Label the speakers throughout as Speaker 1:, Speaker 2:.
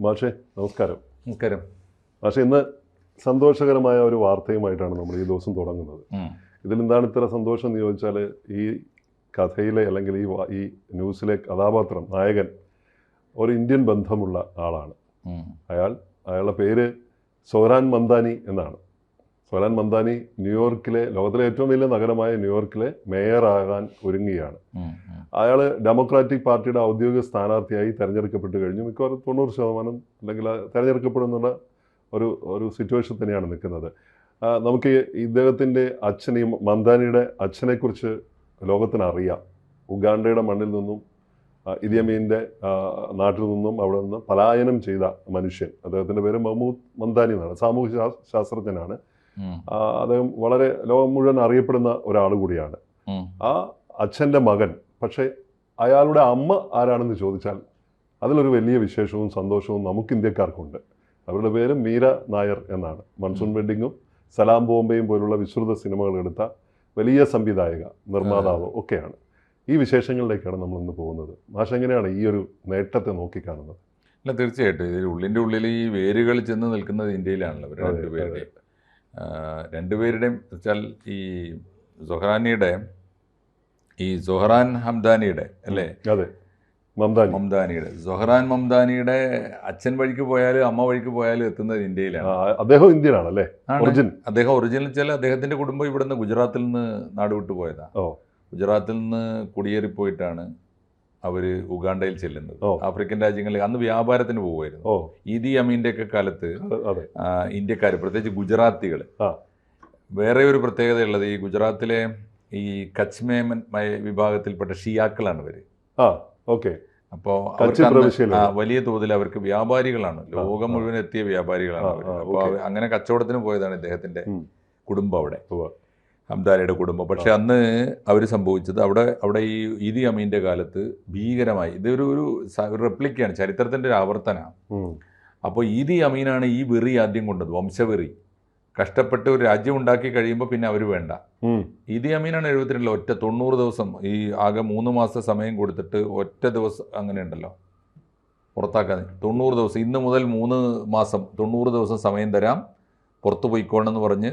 Speaker 1: മാഷെ നമസ്കാരം.
Speaker 2: നമസ്കാരം.
Speaker 1: മാഷെ ഇന്ന് സന്തോഷകരമായ ഒരു വാർത്തയുമായിട്ടാണ് നമ്മൾ ഈ ദിവസം തുടങ്ങുന്നത്. ഇതിൽ എന്താണ് ഇത്ര സന്തോഷം എന്ന് ചോദിച്ചാൽ ഈ കഥയിലെ അല്ലെങ്കിൽ ഈ ഈ ന്യൂസിലെ കഥാപാത്രം നായകൻ ഒരു ഇന്ത്യൻ ബന്ധമുള്ള ആളാണ്. അയാൾ അയാളുടെ പേര് സോരാൻ മന്ദാനി എന്നാണ്. സോരാൻ മന്ദാനി ന്യൂയോർക്കിലെ ലോകത്തിലെ ഏറ്റവും വലിയ നഗരമായ ന്യൂയോർക്കിലെ മേയറാകാൻ ഒരുങ്ങുകയാണ്. അയാൾ ഡെമോക്രാറ്റിക് പാർട്ടിയുടെ ഔദ്യോഗിക സ്ഥാനാർത്ഥിയായി തെരഞ്ഞെടുക്കപ്പെട്ട് കഴിഞ്ഞു. മിക്കവാറും തൊണ്ണൂറ് ശതമാനം അല്ലെങ്കിൽ തെരഞ്ഞെടുക്കപ്പെടുന്നുള്ള ഒരു ഒരു സിറ്റുവേഷൻ തന്നെയാണ് നിൽക്കുന്നത്. നമുക്ക് ഇദ്ദേഹത്തിന്റെ ഇദ്ദേഹത്തിന്റെ അച്ഛൻ മന്ദാനിയുടെ അച്ഛനെക്കുറിച്ച് ലോകത്തിന് അറിയാം ഉഗാണ്ടയുടെ മണ്ണിൽ നിന്നും ഇതിയമീന്റെ നാട്ടിൽ നിന്നും അവിടെ നിന്ന് പലായനം ചെയ്ത മനുഷ്യൻ. അദ്ദേഹത്തിന്റെ പേര് മഹ്മൂദ് മന്ദാനി എന്നാണ് സാമൂഹ്യ ശാസ്- ശാസ്ത്രജ്ഞനാണ്. അദ്ദേഹം വളരെ ലോകം മുഴുവൻ അറിയപ്പെടുന്ന ഒരാൾ കൂടിയാണ്. ആ അച്ഛന്റെ മകൻ പക്ഷേ അയാളുടെ അമ്മ ആരാണെന്ന് ചോദിച്ചാൽ അതിലൊരു വലിയ വിശേഷവും സന്തോഷവും നമുക്ക് ഇന്ത്യക്കാർക്കുണ്ട്. അവരുടെ പേര് മീര നായർ എന്നാണ്. മൺസൂൺ വെഡിങ്ങും സലാം ബോംബെയും പോലുള്ള വിശ്രുത സിനിമകൾ എടുത്ത വലിയ സംവിധായക നിർമ്മാതാവ് ഒക്കെയാണ്. ഈ വിശേഷങ്ങളിലേക്കാണ് നമ്മൾ ഇന്ന് പോകുന്നത്. മാഷ എങ്ങനെയാണ് ഈ ഒരു നേട്ടത്തെ നോക്കിക്കാണുന്നത്?
Speaker 2: അല്ല തീർച്ചയായിട്ടും. ഇതിൽ ഉള്ളിന്റെ ഉള്ളിൽ ഈ വേരുകൾ ചെന്ന് നിൽക്കുന്നത് ഇന്ത്യയിലാണല്ലോ.
Speaker 1: രണ്ടുപേരുടെ
Speaker 2: രണ്ടുപേരുടെയും വെച്ചാൽ ഈ സൊഹ്റാനിയുടെ ഈ സൊഹ്റാൻ ഹംദാനിയുടെ അല്ലേ?
Speaker 1: അതെ മംദാനി.
Speaker 2: മംദാനിയുടെ. സൊഹ്റാൻ മംദാനിയുടെ അച്ഛൻ വഴിക്ക് പോയാലും അമ്മ വഴിക്ക് പോയാലും എത്തുന്നത് ഇന്ത്യയിലാണ്.
Speaker 1: അദ്ദേഹം ഇന്ത്യനാണ് അല്ലേ ഒറിജിൻ.
Speaker 2: അദ്ദേഹം ഒറിജിനൽ വെച്ചാൽ അദ്ദേഹത്തിന്റെ കുടുംബം ഇവിടുന്ന് ഗുജറാത്തിൽ നിന്ന് നാടുവിട്ട് പോയതാണ് പോയതാ. ഗുജറാത്തിൽ നിന്ന് കുടിയേറിപ്പോയിട്ടാണ് അവർ ഉഗാണ്ടയിൽ ചെല്ലുന്നത്. ആഫ്രിക്കൻ രാജ്യങ്ങളിൽ അന്ന് വ്യാപാരത്തിന് പോകുമായിരുന്നു ഇതി അമീന്റെ ഒക്കെ കാലത്ത് ഇന്ത്യക്കാർ പ്രത്യേകിച്ച് ഗുജറാത്തികൾ. വേറെ ഒരു പ്രത്യേകതയുള്ളത് ഈ ഗുജറാത്തിലെ ഈ കച്ച് മേമൻ വിഭാഗത്തിൽപ്പെട്ട ഷിയാക്കളാണ്
Speaker 1: ഇവർ. ഓക്കെ.
Speaker 2: അപ്പോൾ. വലിയ തോതിൽ അവർക്ക് വ്യാപാരികളാണ്. ലോകം മുഴുവൻ എത്തിയ വ്യാപാരികളാണ് അവർ അപ്പോൾ അങ്ങനെ കച്ചവടത്തിന് പോയതാണ് ഇദ്ദേഹത്തിന്റെ കുടുംബം അവിടെ. ഹംദാനിയുടെ കുടുംബം. പക്ഷെ അന്ന് അവർ സംഭവിച്ചത് അവിടെ അവിടെ ഈ ഇതി അമീന്റെ കാലത്ത് ഭീകരമായി ഇതൊരു ഒരു റെപ്ലിക്കാണ് ചരിത്രത്തിന്റെ ഒരു ആവർത്തനമാണ് അപ്പോൾ ഇതി അമീനാണ് ഈ വെറി ആദ്യം കൊണ്ടത് വംശവെറി. കഷ്ടപ്പെട്ട് ഒരു രാജ്യം ഉണ്ടാക്കി കഴിയുമ്പോൾ പിന്നെ അവർ വേണ്ട. ഇതി അമീനാണ് എഴുപത്തിരണ്ടിൽ ഒറ്റ തൊണ്ണൂറ് ദിവസം ഈ ആകെ മൂന്ന് മാസം സമയം കൊടുത്തിട്ട് ഒറ്റ ദിവസം അങ്ങനെ ഉണ്ടല്ലോ. പുറത്താക്കാൻ തൊണ്ണൂറ് ദിവസം ഇന്ന് മുതൽ മൂന്ന് മാസം തൊണ്ണൂറ് ദിവസം സമയം തരാം പുറത്തു പോയിക്കോണമെന്ന് പറഞ്ഞ്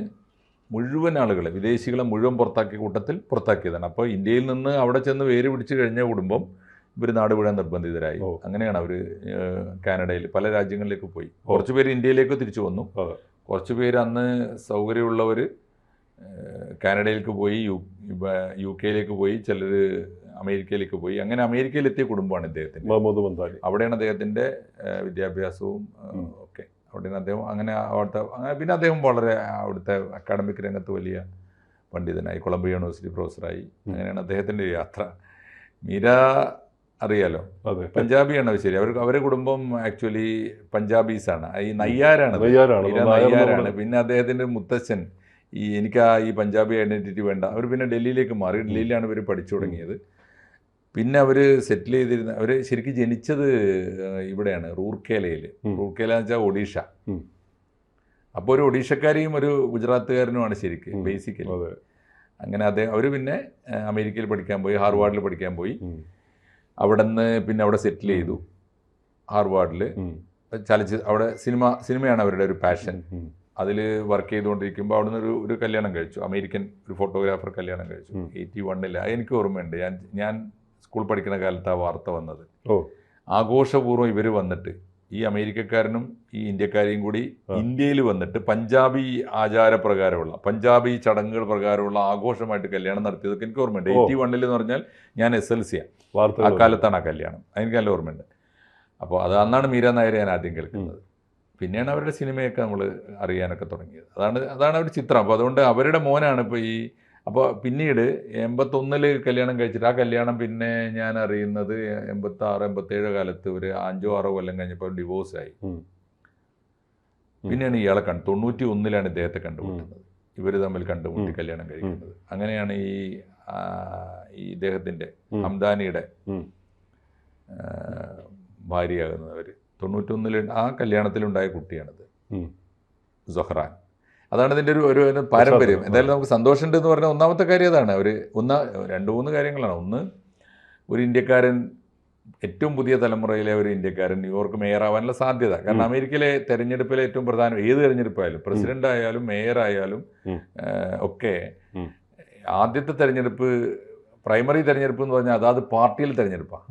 Speaker 2: മുഴുവൻ ആളുകളെ വിദേശികളെ മുഴുവൻ പുറത്താക്കിയ കൂട്ടത്തിൽ പുറത്താക്കിയതാണ്. അപ്പോൾ ഇന്ത്യയിൽ നിന്ന് അവിടെ ചെന്ന് വേര് പിടിച്ച് കഴിഞ്ഞ കുടുംബം ഇവർ നാട് വിടാൻ നിർബന്ധിതരായി. അങ്ങനെയാണ് അവർ കാനഡയിൽ പല രാജ്യങ്ങളിലേക്ക് പോയി. കുറച്ച് പേര് ഇന്ത്യയിലേക്ക് തിരിച്ചു വന്നു. കുറച്ച് പേര് അന്ന് സൗകര്യമുള്ളവർ കാനഡയിലേക്ക് പോയി യു യു കെയിലേക്ക് പോയി ചിലർ അമേരിക്കയിലേക്ക് പോയി. അങ്ങനെ അമേരിക്കയിലെത്തിയ കുടുംബമാണ്
Speaker 1: ഇദ്ദേഹത്തിന്റെ.
Speaker 2: അവിടെയാണ് അദ്ദേഹത്തിന്റെ വിദ്യാഭ്യാസവും ഏഹ്,
Speaker 1: ഉം.
Speaker 2: നിന്ന് അദ്ദേഹം അങ്ങനെ അവിടുത്തെ അങ്ങനെ പിന്നെ അദ്ദേഹം വളരെ അവിടുത്തെ അക്കാഡമിക് രംഗത്ത് വലിയ പണ്ഡിതനായി കൊളംബിയ യൂണിവേഴ്സിറ്റി പ്രൊഫസറായി. അങ്ങനെയാണ് അദ്ദേഹത്തിന്റെ യാത്ര. മീര അറിയാലോ?
Speaker 1: അതെ.
Speaker 2: പഞ്ചാബിയാണ് ശരി. അവർ അവരുടെ കുടുംബം ആക്ച്വലി പഞ്ചാബീസാണ് ഈ നയ്യാരാണ്. മീര നയ്യാരാണ്. പിന്നെ അദ്ദേഹത്തിന്റെ മുത്തച്ഛൻ ഈ എനിക്ക് ആ ഈ പഞ്ചാബി ഐഡന്റിറ്റി വേണ്ട. അവർ പിന്നെ ഡൽഹിയിലേക്ക് മാറി. ഡൽഹിയിലാണ് ഇവർ പഠിച്ചു തുടങ്ങിയത്. പിന്നെ അവർ സെറ്റിൽ ചെയ്തിരുന്ന അവർ ശരിക്കും ജനിച്ചത് ഇവിടെയാണ് റൂർക്കേലയിൽ റൂർക്കേല എന്ന് വെച്ചാൽ ഒഡീഷ. അപ്പോൾ ഒരു ഒഡീഷക്കാരെയും ഒരു ഗുജറാത്തുകാരനുമാണ് ശരിക്കും. ബേസിക്കലി അങ്ങനെ അദ്ദേഹം അവർ പിന്നെ അമേരിക്കയിൽ പഠിക്കാൻ പോയി ഹാർവാർഡിൽ പഠിക്കാൻ പോയി. അവിടെ നിന്ന് പിന്നെ അവിടെ സെറ്റിൽ ചെയ്തു ഹാർവാർഡിൽ ചലച്ചി അവിടെ സിനിമ സിനിമയാണ് അവരുടെ ഒരു പാഷൻ. അതിൽ വർക്ക് ചെയ്തുകൊണ്ടിരിക്കുമ്പോൾ അവിടുന്ന് ഒരു ഒരു കല്യാണം കഴിച്ചു. അമേരിക്കൻ ഒരു ഫോട്ടോഗ്രാഫർ കല്യാണം കഴിച്ചു. എയ്റ്റി വണ്ണിൽ എനിക്ക് ഓർമ്മയുണ്ട്. ഞാൻ ഞാൻ സ്കൂൾ പഠിക്കുന്ന കാലത്ത് ആ വാർത്ത വന്നത്.
Speaker 1: ഓ.
Speaker 2: ആഘോഷപൂർവം ഇവർ വന്നിട്ട് ഈ അമേരിക്കക്കാരനും ഈ ഇന്ത്യക്കാരെയും കൂടി ഇന്ത്യയിൽ വന്നിട്ട് പഞ്ചാബി ആചാരപ്രകാരമുള്ള പഞ്ചാബി ചടങ്ങുകൾ പ്രകാരമുള്ള ആഘോഷമായിട്ട് കല്യാണം നടത്തിയതൊക്കെ എനിക്ക് ഓർമ്മയുണ്ട്. എയ്റ്റി വണ്ണിൽ എന്ന് പറഞ്ഞാൽ ഞാൻ എസ് എൽ സിയാണ് ആ.
Speaker 1: വാർത്തകൾ
Speaker 2: കാലത്താണ് ആ കല്യാണം. എനിക്ക് നല്ല ഓർമ്മയുണ്ട്. അപ്പോൾ അത് അന്നാണ് മീര നായർ ഞാൻ ആദ്യം കേൾക്കുന്നത്. പിന്നെയാണ് അവരുടെ സിനിമയൊക്കെ നമ്മൾ അറിയാനൊക്കെ തുടങ്ങിയത്. അതാണ് അതാണ് ഒരു ചിത്രം. അപ്പോൾ അതുകൊണ്ട് അവരുടെ മോനാണ് ഇപ്പോൾ ഈ അപ്പോൾ പിന്നീട് എൺപത്തൊന്നിൽ കല്യാണം കഴിച്ചിട്ട് ആ കല്യാണം പിന്നെ ഞാൻ അറിയുന്നത് എൺപത്തി ആറ് എൺപത്തേഴ് കാലത്ത് ഒരു അഞ്ചോ ആറോ കൊല്ലം കഴിഞ്ഞപ്പോൾ ഡിവോഴ്സായി. പിന്നെയാണ് ഇയാളെ കണ്ടു തൊണ്ണൂറ്റി ഒന്നിലാണ് ഇദ്ദേഹത്തെ കണ്ടുമുട്ടുന്നത്. ഇവർ തമ്മിൽ കണ്ടുമുട്ടി കല്യാണം കഴിക്കുന്നത്. അങ്ങനെയാണ് ഈ ഈ
Speaker 1: ഇദ്ദേഹത്തിന്റെ.
Speaker 2: ഹംദാനിയുടെ അവർ തൊണ്ണൂറ്റൊന്നിൽ ആ കല്യാണത്തിലുണ്ടായ കുട്ടിയാണിത്. സൊഹ്റാൻ. അതാണ് ഇതിന്റെ ഒരു ഒരു പാരമ്പര്യം. എന്തായാലും നമുക്ക് സന്തോഷമുണ്ട് എന്ന് പറഞ്ഞാൽ ഒന്നാമത്തെ കാര്യം അതാണ്. ഒരു ഒന്ന രണ്ട് മൂന്ന് കാര്യങ്ങളാണ്. ഒന്ന് ഒരു ഇന്ത്യക്കാരൻ ഏറ്റവും പുതിയ തലമുറയിലെ ഒരു ഇന്ത്യക്കാരൻ ന്യൂയോർക്ക് മേയർ ആവാനുള്ള സാധ്യത. കാരണം അമേരിക്കയിലെ തെരഞ്ഞെടുപ്പിലെ ഏറ്റവും പ്രധാനം ഏത് തെരഞ്ഞെടുപ്പായാലും പ്രസിഡന്റ് ആയാലും മേയർ ആയാലും. ഒക്കെ ആദ്യത്തെ തെരഞ്ഞെടുപ്പ് പ്രൈമറി തെരഞ്ഞെടുപ്പ് എന്ന് പറഞ്ഞാൽ അതാത് പാർട്ടിയിൽ തെരഞ്ഞെടുപ്പാണ്.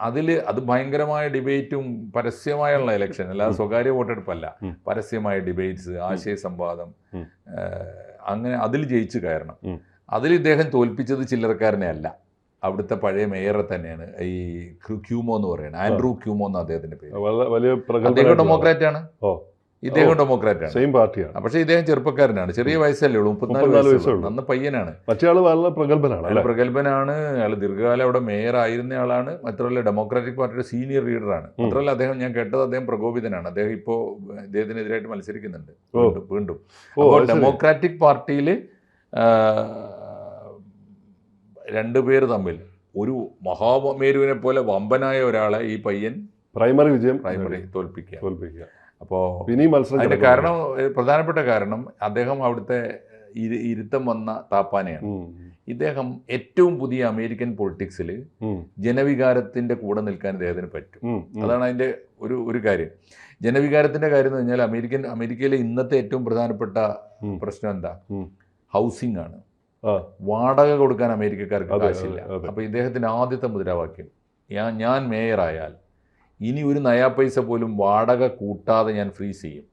Speaker 2: അതിൽ അത് ഭയങ്കരമായ ഡിബേറ്റും പരസ്യമായുള്ള ഇലക്ഷൻ
Speaker 1: അല്ല
Speaker 2: സ്വകാര്യ വോട്ടെടുപ്പല്ല. പരസ്യമായ ഡിബേറ്റ്സ് ആശയ സംവാദം അങ്ങനെ അതിൽ ജയിച്ചു കയറണം. അതിൽ ഇദ്ദേഹം തോൽപ്പിച്ചത് ചില്ലറക്കാരനെ അല്ല. അവിടുത്തെ പഴയ മേയറെ തന്നെയാണ്. ഈ ക്യൂമോ എന്ന് പറയുന്നത്. ആൻഡ്രൂ ക്യൂമോ എന്ന് അദ്ദേഹത്തിന്റെ പേര്.
Speaker 1: വലിയ
Speaker 2: അദ്ദേഹം ഡെമോക്രാറ്റ് ആണ്. ഇദ്ദേഹം ഡെമോക്രാറ്റാണ്.
Speaker 1: സെയിം പാർട്ടിയാണ്.
Speaker 2: പക്ഷേ ഇദ്ദേഹം ചെറുപ്പക്കാരനാണ് ചെറിയ വയസ്സല്ലേ ഉള്ളൂ മുപ്പത്തിനാല്
Speaker 1: വയസ്സുള്ളൂ.
Speaker 2: നന്ന പയ്യനാണ്.
Speaker 1: ആൾ വളരെ പ്രഗത്ഭനാണ്
Speaker 2: പ്രഗത്ഭനാണ് അയാൾ ദീർഘകാലം അവിടെ മേയർ ആയിരുന്ന ആളാണ് മാത്രമല്ല ഡെമോക്രാറ്റിക് പാർട്ടിയുടെ സീനിയർ ലീഡറാണ് മാത്രമല്ല അദ്ദേഹം ഞാൻ കേട്ടത് അദ്ദേഹം പ്രകോപിതനാണ്. അദ്ദേഹം ഇപ്പോൾ അദ്ദേഹത്തിനെതിരായിട്ട് മത്സരിക്കുന്നുണ്ട്. വീണ്ടും അപ്പോൾ. ഡെമോക്രാറ്റിക് പാർട്ടിയിൽ രണ്ടുപേർ തമ്മിൽ ഒരു മഹാമേരുവിനെ പോലെ വമ്പനായ ഒരാളെ ഈ പയ്യൻ
Speaker 1: പ്രൈമറി വിജയം
Speaker 2: പ്രൈമറി തോൽപ്പിക്കുക.
Speaker 1: തോൽപ്പിക്കുക.
Speaker 2: അപ്പോൾ
Speaker 1: ഇനി മത്സരം
Speaker 2: അതിന്റെ കാരണം പ്രധാനപ്പെട്ട കാരണം അദ്ദേഹം അവിടുത്തെ ഇരുത്തം വന്ന താപ്പാനയാണ്. ഇദ്ദേഹം ഏറ്റവും പുതിയ അമേരിക്കൻ പൊളിറ്റിക്സിൽ ജനവികാരത്തിന്റെ കൂടെ നിൽക്കാൻ അദ്ദേഹത്തിന് പറ്റും. അതാണ് അതിന്റെ ഒരു ഒരു കാര്യം. ജനവികാരത്തിന്റെ കാര്യം എന്ന് പറഞ്ഞാൽ അമേരിക്കൻ അമേരിക്കയിലെ ഇന്നത്തെ ഏറ്റവും പ്രധാനപ്പെട്ട പ്രശ്നം എന്താ? ഹൗസിംഗ് ആണ്. വാടക കൊടുക്കാൻ അമേരിക്കക്കാർക്ക് കാശില്ല. അപ്പൊ ഇദ്ദേഹത്തിന്റെ ആദ്യത്തെ മുദ്രാവാക്യം ഞാൻ ഞാൻ മേയറായാൽ ഇനി ഒരു നയാ പൈസ പോലും വാടക കൂട്ടാതെ ഞാൻ ഫ്രീസ് ചെയ്യും.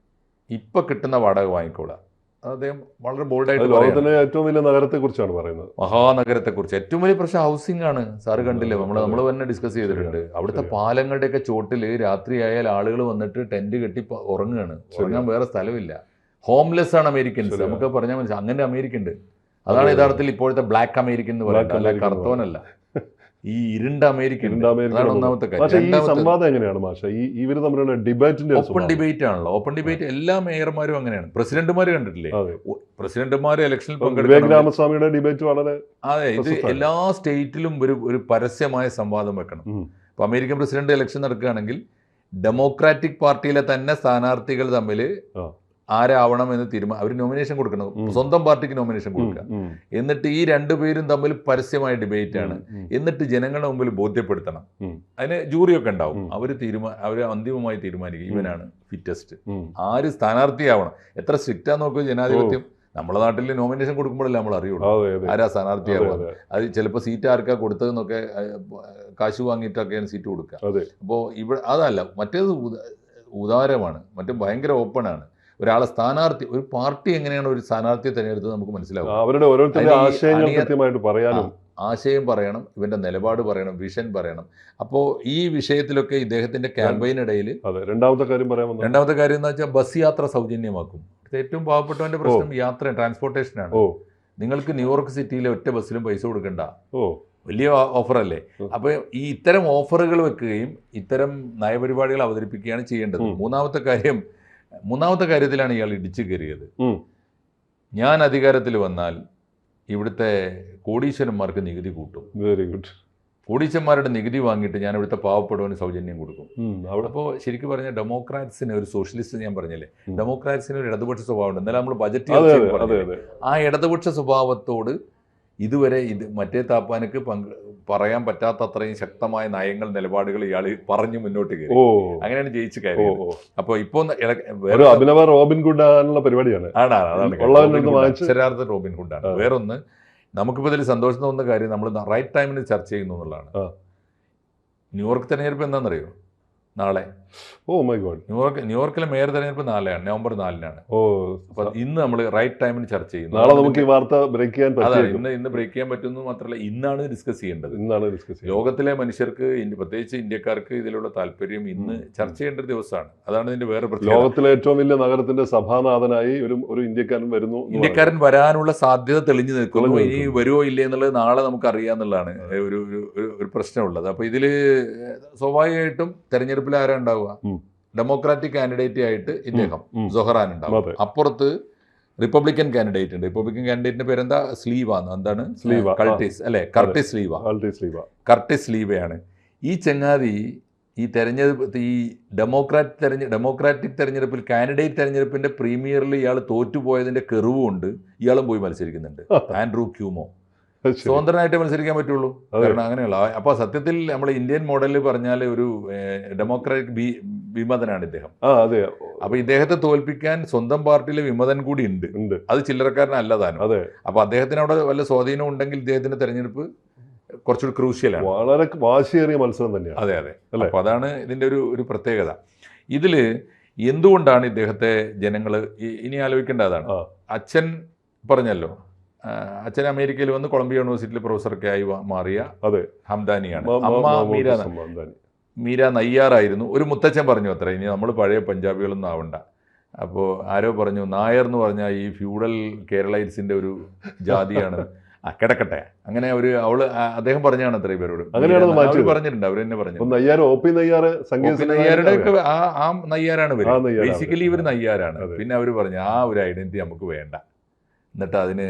Speaker 2: ഇപ്പൊ കിട്ടുന്ന വാടക വാങ്ങിക്കോളാം. അദ്ദേഹം വളരെ ബോൾഡായിട്ട്
Speaker 1: ലോകത്തിലെ ഏറ്റവും വലിയ നഗരത്തെ കുറിച്ചാണ് പറയുന്നത്.
Speaker 2: മഹാനഗരത്തെ കുറിച്ച് ഏറ്റവും വലിയ പ്രശ്നം ഹൗസിംഗ് ആണ്. സാറ് കണ്ടില്ലേ? നമ്മൾ. നമ്മൾ തന്നെ ഡിസ്കസ് ചെയ്തിട്ടുണ്ട്. അവിടുത്തെ. പാലങ്ങളുടെയൊക്കെ ചോട്ടിൽ രാത്രിയായാൽ ആളുകൾ വന്നിട്ട് ടെന്റ് കെട്ടി ഉറങ്ങുകയാണ് ഉറങ്ങാൻ വേറെ സ്ഥലമില്ല. ഹോംലെസ് ആണ് അമേരിക്കൻസ് നമുക്ക് പറഞ്ഞാൽ മനസ്സിലാവും അങ്ങനെ അമേരിക്ക ഉണ്ട്. അതാണ്
Speaker 1: അതെ.
Speaker 2: യഥാർത്ഥത്തിൽ ഇപ്പോഴത്തെ ബ്ലാക്ക് അമേരിക്കൻ എന്ന് പറയുന്നത്. അല്ല കറുത്തവനല്ല. ഈ ഇരുണ്ട അമേരിക്ക
Speaker 1: ഇരുണ്ട അമേരിക്കൻ
Speaker 2: ഒന്നാമത്തെ കാര്യം.
Speaker 1: ഈ സംവാദം എങ്ങനെയാണ് മാഷ? ഈ തമ്മിലുള്ള ഡിബേറ്റിന്റെ
Speaker 2: ഓപ്പൺ ഡിബേറ്റ് ആണല്ലോ. ഓപ്പൺ ഡിബേറ്റ് എല്ലാ മേയർമാരും അങ്ങനെയാണ്. പ്രസിഡന്റുമാർ കണ്ടിട്ടില്ലേ? പ്രസിഡന്റുമാർ ഇലക്ഷനിൽ പങ്കെടുക്കും
Speaker 1: രാമസ്വാമിയുടെ ഡിബേറ്റ് വളരെ
Speaker 2: അതെ ഇത് എല്ലാ സ്റ്റേറ്റിലും ഒരു ഒരു പരസ്യമായ സംവാദം വെക്കണം. ഇപ്പൊ അമേരിക്കൻ പ്രസിഡന്റ് ഇലക്ഷൻ നടക്കുകയാണെങ്കിൽ ഡെമോക്രാറ്റിക് പാർട്ടിയിലെ തന്നെ സ്ഥാനാർത്ഥികൾ തമ്മിൽ. ആരാവണം എന്ന് തീരുമാനം അവർ നോമിനേഷൻ കൊടുക്കണം സ്വന്തം പാർട്ടിക്ക് നോമിനേഷൻ കൊടുക്കുക. എന്നിട്ട് ഈ രണ്ടുപേരും തമ്മിൽ പരസ്യമായ ഡിബേറ്റ് ആണ്. എന്നിട്ട് ജനങ്ങളുടെ മുമ്പിൽ ബോധ്യപ്പെടുത്തണം. അതിന് ജൂറിയൊക്കെ ഉണ്ടാവും. അവർ തീരുമാനം അവർ അന്തിമമായി തീരുമാനിക്കും. ഇവനാണ് ഫിറ്റസ്റ്റ്. ആര് സ്ഥാനാർത്ഥിയാവണം? എത്ര സ്ട്രിക്റ്റാ നോക്കുക ജനാധിപത്യം. നമ്മുടെ നാട്ടിൽ നോമിനേഷൻ കൊടുക്കുമ്പോഴല്ലേ നമ്മൾ അറിയുള്ളൂ. ആരാ സ്ഥാനാർത്ഥിയാവുക?
Speaker 1: അത്
Speaker 2: ചിലപ്പോൾ സീറ്റ് ആർക്കാ കൊടുത്തതെന്നൊക്കെ കാശ് വാങ്ങിയിട്ടൊക്കെയാണ് സീറ്റ് കൊടുക്കുക. അപ്പോൾ ഇവിടെ അതല്ല. മറ്റേത് ഉദാരമാണ്. മറ്റേ ഭയങ്കര ഓപ്പൺ ആണ്. ഒരാളെ സ്ഥാനാർത്ഥി ഒരു പാർട്ടി എങ്ങനെയാണ് ഒരു സ്ഥാനാർത്ഥിയെ തിരഞ്ഞെടുത്തത് നമുക്ക് മനസ്സിലാവും.
Speaker 1: അവരുടെ ഓരോരുത്തരുടെ
Speaker 2: അതിൽ
Speaker 1: ആശയങ്ങൾ കൃത്യമായിട്ട് പറയാനും.
Speaker 2: ആശയം പറയണം ഇവന്റെ നിലപാട് പറയണം വിഷൻ പറയണം. അപ്പോൾ ഈ വിഷയത്തിലൊക്കെ ഇദ്ദേഹത്തിന്റെ ക്യാമ്പയിനിടയിൽ
Speaker 1: രണ്ടാമത്തെ കാര്യം പറയാൻ
Speaker 2: രണ്ടാമത്തെ കാര്യം എന്ന് വെച്ചാൽ ബസ് യാത്ര സൗജന്യമാക്കും. ഏറ്റവും പാവപ്പെട്ടവന്റെ പ്രശ്നം യാത്ര ട്രാൻസ്പോർട്ടേഷനാണ്.
Speaker 1: ആണ്
Speaker 2: നിങ്ങൾക്ക് ന്യൂയോർക്ക് സിറ്റിയിലെ ഒറ്റ ബസ്സിലും പൈസ കൊടുക്കണ്ട. വലിയ
Speaker 1: ഓഫറല്ലേ?
Speaker 2: അപ്പോൾ ഈ ഇത്തരം ഓഫറുകൾ വെക്കുകയും ഇത്തരം നയപരിപാടികൾ അവതരിപ്പിക്കുകയാണ് ചെയ്യേണ്ടത്. മൂന്നാമത്തെ കാര്യം മൂന്നാമത്തെ കാര്യത്തിലാണ് ഇയാൾ ഇടിച്ചു കയറിയത്. ഞാൻ അധികാരത്തിൽ വന്നാൽ ഇവിടുത്തെ കോടീശ്വരന്മാർക്ക് നികുതി കൂട്ടും.
Speaker 1: വെരി ഗുഡ്
Speaker 2: കോടീശ്വരന്മാരുടെ നികുതി വാങ്ങിയിട്ട് ഞാൻ ഇവിടുത്തെ പാവപ്പെടുവന് സൗജന്യം കൊടുക്കും.
Speaker 1: അവിടെ
Speaker 2: അപ്പോൾ ശരിക്കും പറഞ്ഞ ഡെമോക്രാറ്റ്സിന് ഒരു സോഷ്യലിസ്റ്റ് ഞാൻ പറഞ്ഞില്ലേ. ഡെമോക്രാറ്റ്സിന് ഒരു ഇടതുപക്ഷ സ്വഭാവമുണ്ട്. എന്നാലും നമ്മൾ ബജറ്റ് ആ ഇടതുപക്ഷ സ്വഭാവത്തോട് ഇതുവരെ ഇത് മറ്റേ താപ്പാനക്ക് പങ്ക് പറയാൻ പറ്റാത്ത അത്രയും ശക്തമായ നയങ്ങൾ നിലപാടുകൾ ഇയാൾ പറഞ്ഞു മുന്നോട്ട് കയറി. അങ്ങനെയാണ് ജയിച്ചു
Speaker 1: കാര്യം
Speaker 2: കയറിയത് അപ്പൊ ഇപ്പൊ
Speaker 1: അഭിനവ റോബിൻ ഗുഡ് ആണുള്ള പരിപാടിയാണ്.
Speaker 2: അക്ഷരാർത്ഥ റോബിൻ ഹുഡാണ്. വേറൊന്ന് നമുക്കിപ്പോൾ ഇതിൽ സന്തോഷം തോന്നുന്ന കാര്യം നമ്മൾ റൈറ്റ് ടൈമിന് ചർച്ച ചെയ്യുന്നു എന്നുള്ളതാണ്. ന്യൂയോർക്ക് തെരഞ്ഞെടുപ്പ് എന്താണെന്നറിയോ? നാളെ
Speaker 1: ഓ മൈ ഗോഡ്.
Speaker 2: ന്യൂയോർക്ക് ന്യൂയോർക്കിലെ മേയർ തെരഞ്ഞെടുപ്പ് നാലാണ് നവംബർ നാലിനാണ്.
Speaker 1: ഓ
Speaker 2: അപ്പൊ ഇന്ന് നമ്മൾ റൈറ്റ് ടൈമിന് ചർച്ച ചെയ്യുന്നു.
Speaker 1: നാളെ നമുക്ക് ഈ വാർത്ത ബ്രേക്ക് ചെയ്യാൻ
Speaker 2: അതാണ് ഇന്ന് ഇന്ന് ബ്രേക്ക് ചെയ്യാൻ പറ്റുന്നു മാത്രമല്ല ഇന്നാണ് ഡിസ്കസ് ചെയ്യേണ്ടത്.
Speaker 1: ഇന്നാണ് ഡിസ്കസ്
Speaker 2: ലോകത്തിലെ മനുഷ്യർക്ക് പ്രത്യേകിച്ച് ഇന്ത്യക്കാർക്ക് ഇതിലുള്ള താല്പര്യം ഇന്ന് ചർച്ച ചെയ്യേണ്ട ഒരു ദിവസമാണ്. അതാണ് ഇതിന്റെ വേറെ പ്രശ്നം
Speaker 1: ലോകത്തിലെ ഏറ്റവും വലിയ നഗരത്തിന്റെ സഭാനാഥനായി ഒരു ഒരു ഇന്ത്യക്കാരൻ വരുന്നു
Speaker 2: ഇന്ത്യക്കാരൻ വരാനുള്ള സാധ്യത തെളിഞ്ഞു നിൽക്കുന്നു. ഇനി വരുമോ ഇല്ലേ എന്നുള്ളത് നാളെ നമുക്ക് അറിയാന്നുള്ളതാണ് ഒരു ഒരു പ്രശ്നമുള്ളത്. അപ്പൊ ഇതിൽ സ്വാഭാവികമായിട്ടും തെരഞ്ഞെടുപ്പിൽ ആരാ ഉണ്ടാവുക?
Speaker 1: ഉം.
Speaker 2: ഡെമോക്രാറ്റിക് കാൻഡിഡേറ്റ് ആയിട്ട് ഇദ്ദേഹം സൊഹറാൻ ഉണ്ടാവും. അപ്പുറത്ത് റിപ്പബ്ലിക്കൻ കാൻഡിഡേറ്റ് ഉണ്ട്. റിപ്പബ്ലിക്കൻ കാൻഡിഡേറ്റിന്റെ പേരെന്താ? സ്ലീവാന്ന് എന്താണ്?
Speaker 1: സ്ലീവ.
Speaker 2: കൾട്ടിസ് അല്ലെ? കർട്ടിസ് സ്ലീവ.
Speaker 1: ലീവ
Speaker 2: കർട്ടിസ് ലീവയാണ് ഈ ചങ്ങാതി ഈ തെരഞ്ഞെടുപ്പ് ഈ ഡെമോക്രാറ്റ് തെരഞ്ഞ ഡെമോക്രാറ്റിക് തെരഞ്ഞെടുപ്പിൽ കാൻഡിഡേറ്റ് തെരഞ്ഞെടുപ്പിന്റെ പ്രീമിയറിൽ ഇയാൾ തോറ്റുപോയതിന്റെ കെറിവുമുണ്ട് ഇയാളും പോയി മത്സരിക്കുന്നുണ്ട്. Andrew Cuomo. സ്വതന്ത്രനായിട്ട് മത്സരിക്കാൻ പറ്റുള്ളൂ. കാരണം അങ്ങനെയുള്ള അപ്പൊ സത്യത്തിൽ നമ്മൾ ഇന്ത്യൻ മോഡലിൽ പറഞ്ഞാൽ ഒരു ഡെമോക്രാറ്റിക് ബി വിമതനാണ് ഇദ്ദേഹം.
Speaker 1: അതെ.
Speaker 2: അപ്പൊ ഇദ്ദേഹത്തെ തോൽപ്പിക്കാൻ സ്വന്തം പാർട്ടിയിലെ വിമതൻ കൂടി ഉണ്ട്. അത് ചില്ലറക്കാരനല്ല താനും.
Speaker 1: അതെ.
Speaker 2: അപ്പൊ അദ്ദേഹത്തിന് അവിടെ വല്ല സ്വാധീനം ഉണ്ടെങ്കിൽ ഇദ്ദേഹത്തിന്റെ തെരഞ്ഞെടുപ്പ് കുറച്ചുകൂടി ക്രൂഷ്യലാണ്.
Speaker 1: വളരെ വാശിയേറിയ മത്സരം തന്നെയാണ്.
Speaker 2: അതെ അതെ? അപ്പൊ അതാണ് ഇതിന്റെ ഒരു ഒരു പ്രത്യേകത. ഇതിൽ എന്തുകൊണ്ടാണ് ഇദ്ദേഹത്തെ ജനങ്ങൾ ഇനി ആലോചിക്കേണ്ട അതാണ്. അച്ഛൻ പറഞ്ഞല്ലോ അച്ഛൻ അമേരിക്കയിൽ വന്ന് കൊളംബിയ യൂണിവേഴ്സിറ്റിയിൽ പ്രൊഫസറൊക്കെ ആയി മാറിയ.
Speaker 1: അതെ
Speaker 2: ഹംദാനിയാണ് അമ്മ മീര മീര നയ്യാറായിരുന്നു ഒരു മുത്തച്ഛൻ പറഞ്ഞു അത്ര ഇനി നമ്മൾ പഴയ പഞ്ചാബികളൊന്നും ആവണ്ട. അപ്പോൾ ആരോ പറഞ്ഞു നായർ എന്ന് പറഞ്ഞാൽ ഈ ഫ്യൂഡൽ കേരളൈറ്റ്സിന്റെ ഒരു ജാതിയാണ്. ആ കിടക്കട്ടെ. അങ്ങനെ ഒരു അവൾ അദ്ദേഹം പറഞ്ഞാണ് അത്ര ഇവരോട്.
Speaker 1: അങ്ങനെയാണ്
Speaker 2: അവർ പറഞ്ഞിട്ടുണ്ട് അവർ തന്നെ പറഞ്ഞു.
Speaker 1: ഒ പി
Speaker 2: നയ്യാരുടെ ഒക്കെ ആ ആ നയ്യാരാണ് ഇവർ ബേസിക്കലി ഇവർ നയ്യാരാണ്. പിന്നെ അവർ പറഞ്ഞു ആ ഒരു ഐഡന്റിറ്റി നമുക്ക് വേണ്ട. എന്നിട്ട് അതിന്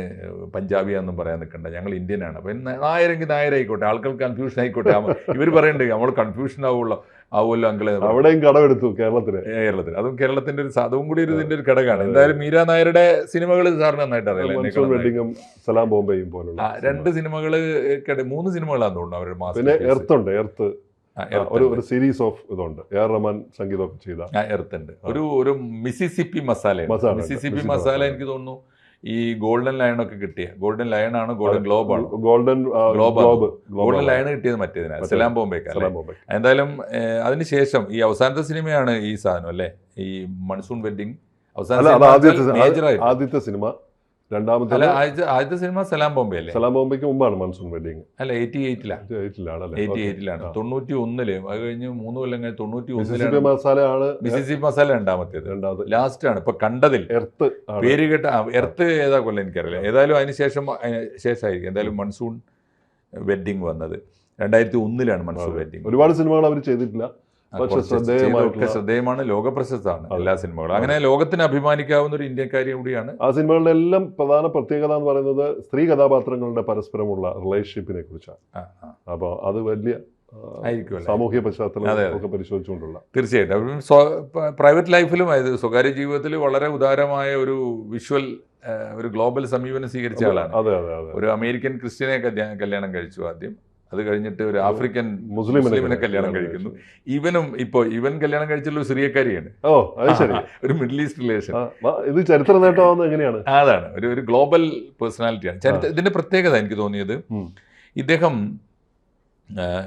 Speaker 2: പഞ്ചാബി എന്നും പറയാൻ നിൽക്കണ്ട ഞങ്ങൾ ഇന്ത്യനാണ് അപ്പം നായരെങ്കിൽ നായരായിക്കോട്ടെ ആൾക്കാർ കൺഫ്യൂഷൻ ആയിക്കോട്ടെ. ഇവർ പറയണ്ടേ നമ്മൾ കൺഫ്യൂഷൻ ആവുമല്ലോ ആവുമല്ലോ അങ്കിളെ.
Speaker 1: അവിടെയും കടമെടുത്തു കേരളത്തിൽ
Speaker 2: കേരളത്തിൽ അതും കേരളത്തിന്റെ ഒരു അതും കൂടി ഒരു ഇതിന്റെ ഒരു ഘടകമാണ്. എന്തായാലും മീര നായരുടെ സിനിമകൾ സാറിന് നന്നായിട്ട് എന്നെക്കാളും
Speaker 1: സലാം ബോംബെയും പോലുള്ള
Speaker 2: രണ്ട് സിനിമകൾ മൂന്ന് സിനിമകളാണ് തോന്നുന്നു അവരുടെ
Speaker 1: പിന്നെ
Speaker 2: എർത്തുണ്ട്
Speaker 1: എർത്ത് ഉണ്ട് എർത്ത്. ഒരു ഒരു സീരീസ് ഓഫ് ഇതുണ്ട്. എ ആർ റഹ്മാൻ സംഗീതമൊക്കെ ചെയ്ത
Speaker 2: എർത്ത് ഉണ്ട്. ഒരു ഒരു മിസിസിപ്പി മസാല മിസിസിപ്പി മസാല. എനിക്ക് തോന്നുന്നു ഈ ഗോൾഡൻ ലയൺ ഒക്കെ കിട്ടിയ. ഗോൾഡൻ ലയൺ ആണ് ഗോൾഡൻ ഗ്ലോബ് ആണ്.
Speaker 1: ഗോൾഡൻ
Speaker 2: ഗ്ലോബ് ഗോൾഡൻ ലയൺ കിട്ടിയത് മറ്റേതിനാണ് സെലാം ബോംബേക്ക് എന്തായാലും അതിനുശേഷം ഈ അവസാനത്തെ സിനിമയാണ് ഈ സാധനം അല്ലേ? ഈ മൺസൂൺ വെഡിങ്.
Speaker 1: അവസാനത്തെ
Speaker 2: അവസാന
Speaker 1: ആദ്യത്തെ സിനിമ. രണ്ടാമത്തെ
Speaker 2: ആദ്യത്തെ സിനിമ സലാം ബോംബെ അല്ലേ?
Speaker 1: സലാം ബോംബെക്ക് മുമ്പാണ് മൺസൂൺ വെഡിങ്.
Speaker 2: അല്ല എയ്റ്റി എയ്റ്റിലാണ് എയ്റ്റി എയ്റ്റിലാണ്. തൊണ്ണൂറ്റി ഒന്നിൽ അത് കഴിഞ്ഞ് മൂന്ന് കൊല്ലം കഴിഞ്ഞ് തൊണ്ണൂറ്റി ഒന്നിലാണ്
Speaker 1: മസാല ആണ്.
Speaker 2: മിസിസിപ്പി മസാല രണ്ടാമത്തേത്.
Speaker 1: രണ്ടാമത്.
Speaker 2: ലാസ്റ്റ് ആണ് ഇപ്പൊ കണ്ടതിൽ.
Speaker 1: എർത്ത്
Speaker 2: പേര് കേട്ട എർത്ത് ഏതാ കൊല്ലം എനിക്കറിയില്ല. ഏതായാലും അതിന് ശേഷം ശേഷമായിരിക്കും. എന്തായാലും മൺസൂൺ വെഡിങ് വന്നത്. രണ്ടായിരത്തി ഒന്നിലാണ് മൺസൂൺ വെഡിങ്.
Speaker 1: ഒരുപാട് സിനിമകൾ അവർ ചെയ്തിട്ടില്ല.
Speaker 2: ശ്രദ്ധേയമാണ് ലോകപ്രശസ്തമാണ്
Speaker 1: അതെ.
Speaker 2: എല്ലാ സിനിമകളും അങ്ങനെ ലോകത്തിന് അഭിമാനിക്കാവുന്ന ഒരു ഇന്ത്യക്കാരി കൂടിയാണ്
Speaker 1: ആ സിനിമകളുടെ എല്ലാം പ്രധാന പ്രത്യേകത എന്ന് പറയുന്നത് സ്ത്രീ കഥാപാത്രങ്ങളുടെ പരസ്പരമുള്ള റിലേഷൻഷിപ്പിനെ കുറിച്ചാണ്. അപ്പോൾ അത് വലിയ? സാമൂഹ്യ പശ്ചാത്തലം. ഒക്കെ പരിശോധിച്ചുകൊണ്ടുള്ള
Speaker 2: തീർച്ചയായിട്ടും പ്രൈവറ്റ് ലൈഫിലും അതായത് സ്വകാര്യ ജീവിതത്തിൽ വളരെ ഉദാരമായ ഒരു വിഷ്വൽ ഒരു ഗ്ലോബൽ സമീപനം സ്വീകരിച്ച ആളാണ് ഒരു അമേരിക്കൻ ക്രിസ്ത്യനെ കല്യാ- കല്യാണം കഴിച്ചു ആദ്യം അത് കഴിഞ്ഞിട്ട് ഒരു ആഫ്രിക്കൻ
Speaker 1: മുസ്ലിമിനെ
Speaker 2: കല്യാണം കഴിക്കുന്നു. ഇവനും ഇപ്പോ ഇവൻ കല്യാണം കഴിച്ചുള്ള ഒരു സിറിയക്കാരിയാണ്.
Speaker 1: ഓ അത് ശരി.
Speaker 2: ഒരു മിഡിൽ ഈസ്റ്റ് റിലേഷൻ.
Speaker 1: ഇത് ചരിത്ര നേട്ടമാവുന്നത് എങ്ങനെയാണ്?
Speaker 2: അതാണ്. ഒരു ഒരു ഗ്ലോബൽ പേഴ്സണാലിറ്റിയാണ്. ചരിത്ര ഇതിന്റെ പ്രത്യേകത എനിക്ക് തോന്നിയത് ഇദ്ദേഹം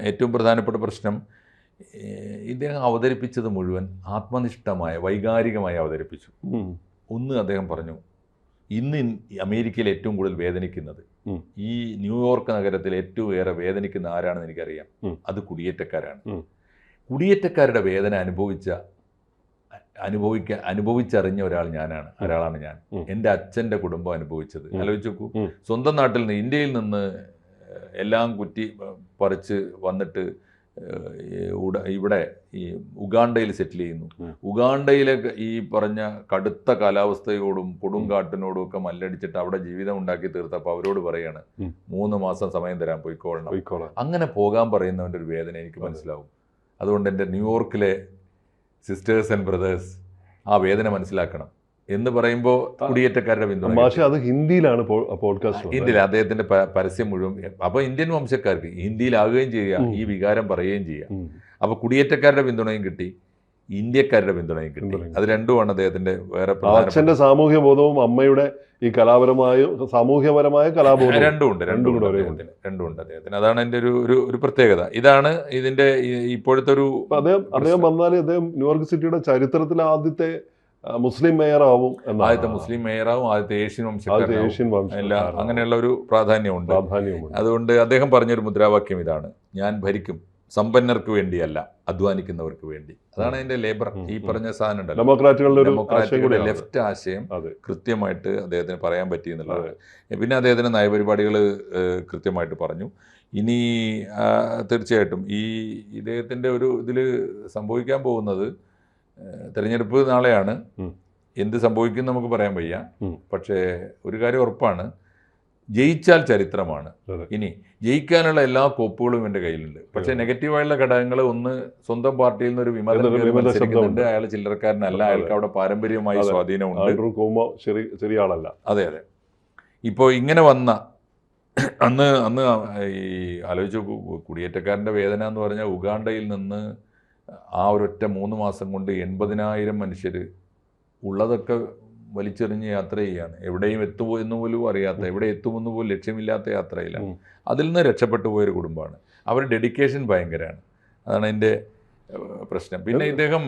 Speaker 2: ഏറ്റവും പ്രധാനപ്പെട്ട പ്രശ്നം ഇദ്ദേഹം അവതരിപ്പിച്ചത് മുഴുവൻ ആത്മനിഷ്ഠമായ വൈകാരികമായി അവതരിപ്പിച്ചു. ഒന്ന് അദ്ദേഹം പറഞ്ഞു ഇന്ന് അമേരിക്കയിൽ ഏറ്റവും കൂടുതൽ വേദനിക്കുന്നത്. ഈ ന്യൂയോർക്ക് നഗരത്തിൽ ഏറ്റവും ഏറെ വേദനിക്കുന്ന ആരാണെന്ന് എനിക്കറിയാം. അത് കുടിയേറ്റക്കാരാണ്. കുടിയേറ്റക്കാരുടെ വേദന അനുഭവിച്ച അനുഭവിക്ക അനുഭവിച്ചറിഞ്ഞ ഒരാൾ ഞാനാണ്. ഒരാളാണ് ഞാൻ. എന്റെ അച്ഛന്റെ കുടുംബം അനുഭവിച്ചത്. ആലോചിച്ച് നോക്കൂ സ്വന്തം നാട്ടിൽ നിന്ന് ഇന്ത്യയിൽ നിന്ന് എല്ലാം കുറ്റി പറിച്ച് വന്നിട്ട് ഇവിടെ ഈ ഉഗാണ്ടയിൽ സെറ്റിൽ ചെയ്യുന്നു. ഉഗാണ്ടയിലെ ഈ പറഞ്ഞ കടുത്ത കാലാവസ്ഥയോടും കൊടുങ്കാട്ടിനോടും ഒക്കെ മല്ലടിച്ചിട്ട് അവിടെ ജീവിതം ഉണ്ടാക്കി തീർത്തപ്പോൾ അവരോട് പറയാണ് മൂന്ന് മാസം സമയം തരാൻ പോയിക്കോളണം. അങ്ങനെ പോകാൻ പറയുന്നവന്റെ ഒരു വേദന എനിക്ക്. മനസ്സിലാവും. അതുകൊണ്ട് എന്റെ ന്യൂയോർക്കിലെ സിസ്റ്റേഴ്സ് ആൻഡ് ബ്രദേഴ്സ് ആ വേദന മനസ്സിലാക്കണം. എന്ന് പറയുമ്പോൾ കുടിയേറ്റക്കാരുടെ പിന്തുണ
Speaker 1: മാഷെ അത് ഹിന്ദിയിലാണ് പോഡ്കാസ്റ്റ്
Speaker 2: ഇന്ത്യയിൽ അദ്ദേഹത്തിന്റെ പരസ്യം മുഴുവൻ അപ്പൊ ഇന്ത്യൻ വംശക്കാർക്ക് ഹിന്ദിയിലാകുകയും ചെയ്യുക ഈ വികാരം പറയുകയും ചെയ്യുക അപ്പൊ കുടിയേറ്റക്കാരുടെ പിന്തുണയും കിട്ടി ഇന്ത്യക്കാരുടെ പിന്തുണയും കിട്ടി. അത് രണ്ടുമാണ് അദ്ദേഹത്തിന്റെ വേറെ
Speaker 1: അച്ഛന്റെ സാമൂഹ്യ ബോധവും അമ്മയുടെ ഈ കലാപരമായ സാമൂഹ്യപരമായ
Speaker 2: കലാബോധം രണ്ടുമുണ്ട് രണ്ടും
Speaker 1: കൂടെ ഒരേ
Speaker 2: അദ്ദേഹത്തിന് രണ്ടും അദ്ദേഹത്തിന്. അതാണ് എന്റെ ഒരു ഒരു ഒരു പ്രത്യേകത. ഇതാണ് ഇതിന്റെ ഇപ്പോഴത്തെ ഒരു
Speaker 1: അദ്ദേഹം അദ്ദേഹം വന്നാൽ അദ്ദേഹം ന്യൂയോർക്ക് സിറ്റിയുടെ ചരിത്രത്തിലെ ആദ്യത്തെ മുസ്ലിം മേയറാവും
Speaker 2: ആദ്യത്തെ മുസ്ലിം മേയറാവും ആദ്യത്തെ ഏഷ്യൻ വംശക്കാരനാവും.
Speaker 1: ഏഷ്യൻ
Speaker 2: എല്ലാ അങ്ങനെയുള്ള ഒരു പ്രാധാന്യമുണ്ട്.
Speaker 1: പ്രാധാന്യമുണ്ട്.
Speaker 2: അതുകൊണ്ട് അദ്ദേഹം പറഞ്ഞൊരു മുദ്രാവാക്യം ഇതാണ്. ഞാൻ ഭരിക്കും. സമ്പന്നർക്ക് വേണ്ടിയല്ല അധ്വാനിക്കുന്നവർക്ക് വേണ്ടി. അതാണ് അതിന്റെ ലേബർ ഈ പറഞ്ഞ സാധനം ഉണ്ടല്ലോ
Speaker 1: ഡെമോക്രാറ്റുകളുടെ
Speaker 2: ലെഫ്റ്റ് ആശയം കൃത്യമായിട്ട് അദ്ദേഹത്തിന് പറയാൻ പറ്റി എന്നുള്ളതാണ്. പിന്നെ അദ്ദേഹത്തിന് നയപരിപാടികൾ കൃത്യമായിട്ട് പറഞ്ഞു. ഇനി തീർച്ചയായിട്ടും ഈ ഇദ്ദേഹത്തിന്റെ ഒരു ഇതിൽ സംഭവിക്കാൻ പോകുന്നത് തെരഞ്ഞെടുപ്പ് നാളെയാണ്. എന്ത് സംഭവിക്കും നമുക്ക് പറയാൻ വയ്യ. പക്ഷേ ഒരു കാര്യം ഉറപ്പാണ്. ജയിച്ചാൽ ചരിത്രമാണ്. ഇനി ജയിക്കാനുള്ള എല്ലാ കോപ്പുകളും എന്റെ കയ്യിലുണ്ട്. പക്ഷേ. നെഗറ്റീവായുള്ള ഘടകങ്ങൾ ഒന്ന് സ്വന്തം പാർട്ടിയിൽ നിന്ന് ഒരു
Speaker 1: ശബ്ദമുണ്ട്.
Speaker 2: അയാൾ ചില്ലറക്കാരനല്ല. അയാൾക്ക് അവിടെ പാരമ്പര്യമായി. സ്വാധീനമുണ്ട്.
Speaker 1: ചെറിയ ആളല്ല.
Speaker 2: അതെ അതെ. ഇപ്പോൾ ഇങ്ങനെ വന്ന അന്ന് അന്ന് ഈ ആലോചിച്ച് കുടിയേറ്റക്കാരന്റെ വേദന എന്ന് പറഞ്ഞാൽ ഉഗാണ്ടയിൽ നിന്ന് ആ ഒരൊറ്റ മൂന്ന് മാസം കൊണ്ട് എൺപതിനായിരം മനുഷ്യർ ഉള്ളതൊക്കെ വലിച്ചെറിഞ്ഞ് യാത്ര ചെയ്യാണ്. എവിടെയും എത്തുമോ എന്ന് പോലും അറിയാത്ത എവിടെ എത്തുമെന്ന് പോലും ലക്ഷ്യമില്ലാത്ത യാത്രയിലാണ്. അതിൽ നിന്ന് രക്ഷപ്പെട്ടു പോയൊരു കുടുംബമാണ്. അവർ ഡെഡിക്കേഷൻ ഭയങ്കരമാണ്. അതാണ് എന്റെ ഏഹ്, പ്രശ്നം. പിന്നെ ഇദ്ദേഹം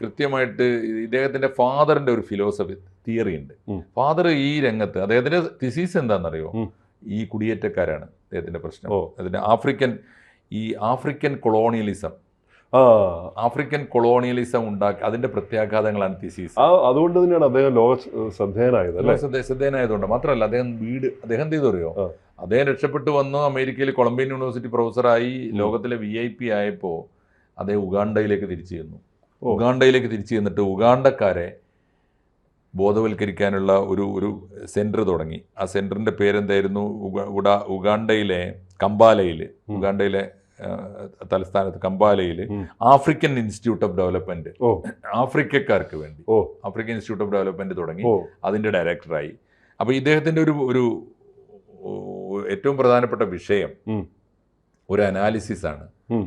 Speaker 2: കൃത്യമായിട്ട് ഇദ്ദേഹത്തിന്റെ ഫാദറിന്റെ ഒരു ഫിലോസഫി തിയറി ഉണ്ട്. ഫാദർ ഈ രംഗത്ത് അദ്ദേഹത്തിന്റെ തിസീസ് എന്താണെന്നറിയോ? ഈ കുടിയേറ്റക്കാരാണ് അദ്ദേഹത്തിന്റെ പ്രശ്നം. അതിന് ആഫ്രിക്കൻ ഈ ആഫ്രിക്കൻ കൊളോണിയലിസം ആഫ്രിക്കൻ കൊളോണിയലിസം ഉണ്ടാക്കി അതിന്റെ പ്രത്യാഘാതങ്ങളാണ് തിസീസ്
Speaker 1: അതുകൊണ്ട് തന്നെയാണ് അദ്ദേഹം ലോക ശ്രദ്ധേയനായത്
Speaker 2: ശ്രദ്ധേയനായതുകൊണ്ട് മാത്രമല്ല അദ്ദേഹം വീട് അദ്ദേഹം എന്ത് ചെയ്തു അറിയോ
Speaker 1: ആ.
Speaker 2: അദ്ദേഹം രക്ഷപ്പെട്ടു വന്ന് അമേരിക്കയിൽ കൊളംബിയൻ യൂണിവേഴ്സിറ്റി പ്രൊഫസറായി ലോകത്തിലെ വി ഐ പി ആയപ്പോൾ അദ്ദേഹം ഉഗാണ്ടയിലേക്ക് തിരിച്ചു ചെന്നു. ഉഗാണ്ടയിലേക്ക് തിരിച്ചു ചെന്നിട്ട് ഉഗാണ്ടക്കാരെ ബോധവൽക്കരിക്കാനുള്ള ഒരു ഒരു സെന്റർ തുടങ്ങി. ആ സെന്ററിന്റെ പേരെന്തായിരുന്നു? ഉഗാ ഉഗാണ്ടയിലെ കമ്പാലയിൽ ഉഗാണ്ടയിലെ തലസ്ഥാനത്ത് കമ്പാലയിൽ. ആഫ്രിക്കൻ ഇൻസ്റ്റിറ്റ്യൂട്ട് ഓഫ് ഡെവലപ്മെന്റ് ആഫ്രിക്കക്കാർക്ക് വേണ്ടി.
Speaker 1: Oh.
Speaker 2: African institute of development തുടങ്ങി. അതിന്റെ ഡയറക്ടറായി. അപ്പോൾ ഇദ്ദേഹത്തിന്റെ ഒരു ഒരു ഏറ്റവും പ്രധാനപ്പെട്ട വിഷയം ഒരു അനാലിസിസ് ആണ്.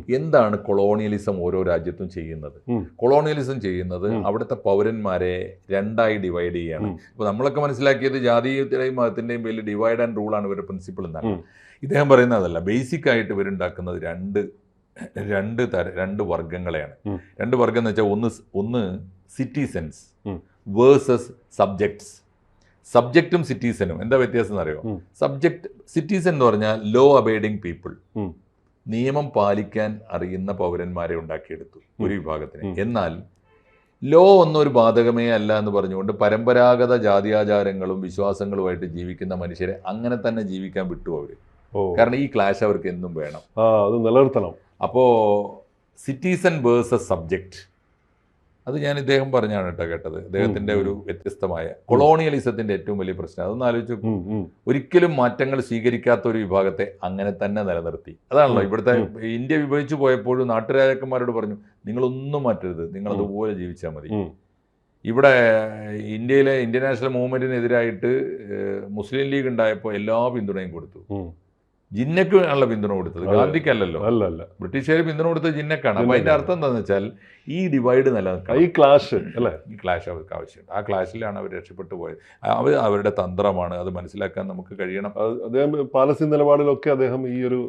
Speaker 2: എന്താണ് കൊളോണിയലിസം ഓരോ രാജ്യത്തും ചെയ്യുന്നത്? കൊളോണിയലിസം ചെയ്യുന്നത്. അവിടുത്തെ പൗരന്മാരെ രണ്ടായി ഡിവൈഡ് ചെയ്യാണ്. ഇപ്പൊ നമ്മളൊക്കെ മനസ്സിലാക്കിയത് ജാതീയത്തിന്റെയും മതത്തിന്റെയും പേരിൽ ഡിവൈഡ് ആൻഡ് റൂൾ ആണ് ഇവരുടെ പ്രിൻസിപ്പിൾ എന്നാണ്. ഇദ്ദേഹം പറയുന്ന അതല്ല. ബേസിക് ആയിട്ട് ഇവരുണ്ടാക്കുന്നത് രണ്ട് രണ്ട് തര രണ്ട് വർഗങ്ങളെയാണ് രണ്ട് വർഗം എന്ന് വെച്ചാൽ ഒന്ന് ഒന്ന് സിറ്റിസൻസ് വേഴ്സസ് സബ്ജക്ട്സ് സബ്ജക്റ്റും സിറ്റിസനും എന്താ വ്യത്യാസം എന്നറിയോ. സബ്ജക്ട് സിറ്റിസൺ എന്ന് പറഞ്ഞാൽ ലോ അബൈഡിങ് പീപ്പിൾ നിയമം പാലിക്കാൻ അറിയുന്ന പൗരന്മാരെ ഉണ്ടാക്കിയെടുത്തു ഒരു വിഭാഗത്തിന്. എന്നാൽ ലോ ഒന്നൊരു ബാധകമേ അല്ല എന്ന് പറഞ്ഞുകൊണ്ട് പരമ്പരാഗത ജാതിയാചാരങ്ങളും വിശ്വാസങ്ങളുമായിട്ട് ജീവിക്കുന്ന മനുഷ്യരെ അങ്ങനെ തന്നെ ജീവിക്കാൻ വിട്ടു അവർ കാരണം ഈ ക്ലാഷ് അവർക്ക് എന്നും വേണം.
Speaker 1: അത് നിലനിർത്തണം.
Speaker 2: അപ്പോൾ സിറ്റിസൺ വേഴ്സസ് സബ്ജക്റ്റ് അത് ഞാൻ ഇദ്ദേഹം പറഞ്ഞാണ് കേട്ടോ കേട്ടത്.
Speaker 1: അദ്ദേഹത്തിന്റെ
Speaker 2: ഒരു വ്യത്യസ്തമായ കൊളോണിയലിസത്തിന്റെ ഏറ്റവും വലിയ പ്രശ്നം. അതൊന്ന് ആലോചിച്ച്. ഒരിക്കലും മാറ്റങ്ങൾ സ്വീകരിക്കാത്ത ഒരു വിഭാഗത്തെ അങ്ങനെ തന്നെ നിലനിർത്തി. അതാണല്ലോ ഇവിടുത്തെ ഇന്ത്യ വിഭജിച്ചു പോയപ്പോഴും നാട്ടുരാജാക്കന്മാരോട് പറഞ്ഞു നിങ്ങളൊന്നും മാറ്റരുത്. നിങ്ങൾ അതുപോലെ ജീവിച്ചാൽ മതി. ഇവിടെ ഇന്ത്യയിലെ ഇന്ത്യൻ നാഷണൽ മൂവ്മെന്റിനെതിരായിട്ട് മുസ്ലിം ലീഗ് ഉണ്ടായപ്പോൾ എല്ലാ പിന്തുണയും കൊടുത്തു.
Speaker 1: ഉം.
Speaker 2: ജിന്നക്ക് ആണല്ലോ പിന്തുണ കൊടുത്തത്. ഗാന്ധിക്കല്ലല്ലോ.
Speaker 1: അല്ല അല്ല
Speaker 2: ബ്രിട്ടീഷുകാർ പിന്തുണ കൊടുത്തത് ജിന്നക്കാണ് അപ്പൊ അതിന്റെ അർത്ഥം എന്താണെന്ന് വെച്ചാൽ ഈ ഡിവൈഡ് നിലനിൽക്കണം.
Speaker 1: ഈ ക്ലാഷ് അല്ലേ?
Speaker 2: ഈ ക്ലാഷ് അവർക്ക് ആവശ്യമുണ്ട്. ആ ക്ലാഷിലാണ് അവർ രക്ഷപ്പെട്ടു പോയത്. അവർ അവരുടെ തന്ത്രമാണ്. അത് മനസ്സിലാക്കാൻ നമുക്ക് കഴിയണം.
Speaker 1: അദ്ദേഹം പാലസ്തീൻ നിലപാടിലൊക്കെ അദ്ദേഹം ഈ ഒരു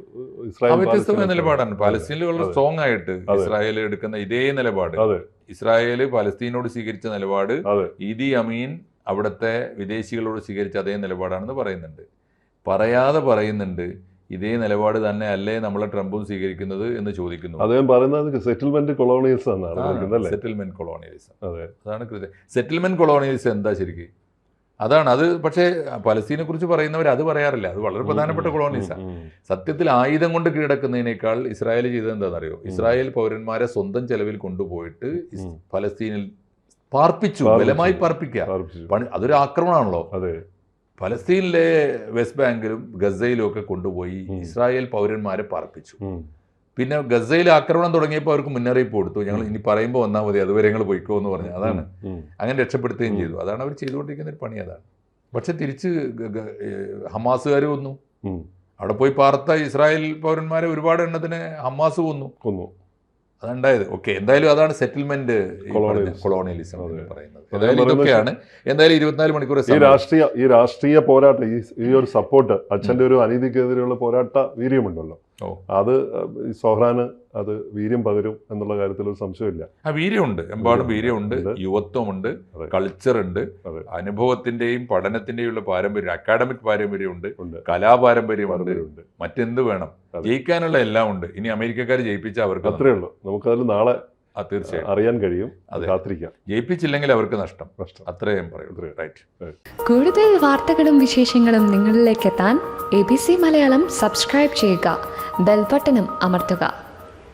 Speaker 2: വ്യത്യസ്തമായ നിലപാടാണ്. പാലസ്തീനിൽ വളരെ സ്ട്രോങ് ആയിട്ട്. ഇസ്രായേൽ എടുക്കുന്ന ഇതേ നിലപാട്. ഇസ്രായേൽ പലസ്തീനോട് സ്വീകരിച്ച നിലപാട്
Speaker 1: ഇദി
Speaker 2: ഇതി അമീൻ അവിടുത്തെ വിദേശികളോട് സ്വീകരിച്ച അതേ നിലപാടാണെന്ന് പറയുന്നുണ്ട്. പറയാതെ പറയുന്നുണ്ട് ഇതേ നിലപാട് തന്നെ അല്ലേ നമ്മളെ ട്രംപും സ്വീകരിക്കുന്നത് എന്ന് ചോദിക്കുന്നു.
Speaker 1: അദ്ദേഹം പറയുന്നത് സെറ്റിൽമെന്റ് കൊളോണിയൽസ്
Speaker 2: സെറ്റിൽമെന്റ് കൊളോണിയലിസം
Speaker 1: അതെ.
Speaker 2: അതാണ് കൃത്യം സെറ്റിൽമെന്റ് കൊളോണിയലിസം എന്താ ശരിക്കും? അതാണ് അത് പക്ഷേ പലസ്തീനെ കുറിച്ച് പറയുന്നവർ അത് പറയാറില്ല. അത് വളരെ പ്രധാനപ്പെട്ട
Speaker 1: ഉം.
Speaker 2: സത്യത്തിൽ ആയുധം കൊണ്ട് കീഴടക്കുന്നതിനേക്കാൾ ഇസ്രായേൽ ചെയ്തത് എന്താണെന്നറിയോ? ഇസ്രായേൽ പൗരന്മാരെ സ്വന്തം ചെലവിൽ കൊണ്ടുപോയിട്ട് പലസ്തീനിൽ പാർപ്പിച്ചു. ബലമായി പാർപ്പിക്കുക. അതൊരു ആക്രമണമാണല്ലോ. പലസ്തീനിലെ വെസ്റ്റ് ബാങ്കിലും ഗസയിലും ഒക്കെ കൊണ്ടുപോയി ഇസ്രായേൽ പൗരന്മാരെ പാർപ്പിച്ചു. പിന്നെ ഗസയിൽ ആക്രമണം തുടങ്ങിയപ്പോൾ അവർക്ക് മുന്നറിയിപ്പ് കൊടുത്തു. ഞങ്ങൾ ഇനി പറയുമ്പോൾ വന്നാൽ മതി അതുവരെ ഞങ്ങൾ പോയിക്കോ എന്ന് പറഞ്ഞു. അതാണ്. അങ്ങനെ രക്ഷപ്പെടുത്തുകയും ചെയ്തു. അതാണ് അവർ ചെയ്തുകൊണ്ടിരിക്കുന്ന ഒരു പണി അതാണ്. പക്ഷെ തിരിച്ച് ഹമാസുകാർ
Speaker 1: വന്നു.
Speaker 2: അവിടെ പോയി പാർത്ത ഇസ്രായേൽ പൗരന്മാരെ ഒരുപാട് എണ്ണത്തിന് ഹമാസ് വന്നു
Speaker 1: കൊന്നു.
Speaker 2: അതുണ്ടായത്. ഓക്കെ എന്തായാലും അതാണ് സെറ്റിൽമെന്റ് കൊളോണിയലിസം എന്ന് പറയുന്നത്. എന്തായാലും ഇതൊക്കെയാണ്. എന്തായാലും ഇരുപത്തിനാല് മണിക്കൂർ
Speaker 1: ഈ രാഷ്ട്രീയ ഈ രാഷ്ട്രീയ പോരാട്ടം ഈ ഒരു സപ്പോർട്ട് അച്ഛന്റെ ഒരു അനീതിക്കെതിരെയുള്ള പോരാട്ട വീര്യമുണ്ടല്ലോ. അത് സോഹ്രാന് സോഹ്റാന് അത് വീര്യം പകരും എന്നുള്ള കാര്യത്തിൽ ഒരു സംശയമില്ല.
Speaker 2: ആ വീര്യമുണ്ട്. എമ്പാടും വീര്യമുണ്ട്. യുവത്വമുണ്ട്. കൾച്ചർ ഉണ്ട് അനുഭവത്തിന്റെയും പഠനത്തിന്റെയും ഉള്ള പാരമ്പര്യം അക്കാഡമിക് പാരമ്പര്യമുണ്ട്.
Speaker 1: ഉണ്ട്.
Speaker 2: കലാപാരമ്പര്യമുണ്ട്.
Speaker 1: പാരമ്പര്യമുണ്ട്.
Speaker 2: മറ്റെന്ത് വേണം? ജയിക്കാനുള്ള എല്ലാം ഉണ്ട് ഇനി അമേരിക്കക്കാർ ജയിപ്പിച്ച അവർക്ക്
Speaker 1: അത്രേ ഉള്ളൂ. നമുക്കതിൽ നാളെ
Speaker 2: തീർച്ചയായും.
Speaker 1: അറിയാൻ കഴിയും
Speaker 2: അതെ.
Speaker 1: കാത്തിരിക്കാം.
Speaker 2: ജയിപ്പിച്ചില്ലെങ്കിൽ അവർക്ക് നഷ്ടം. അത്രയും
Speaker 3: കൂടുതൽ വാർത്തകളും വിശേഷങ്ങളും നിങ്ങളിലേക്ക് എത്താൻ A B C Malayalam subscribe ചെയ്യുക. ബെൽബട്ടനും അമർത്തുക.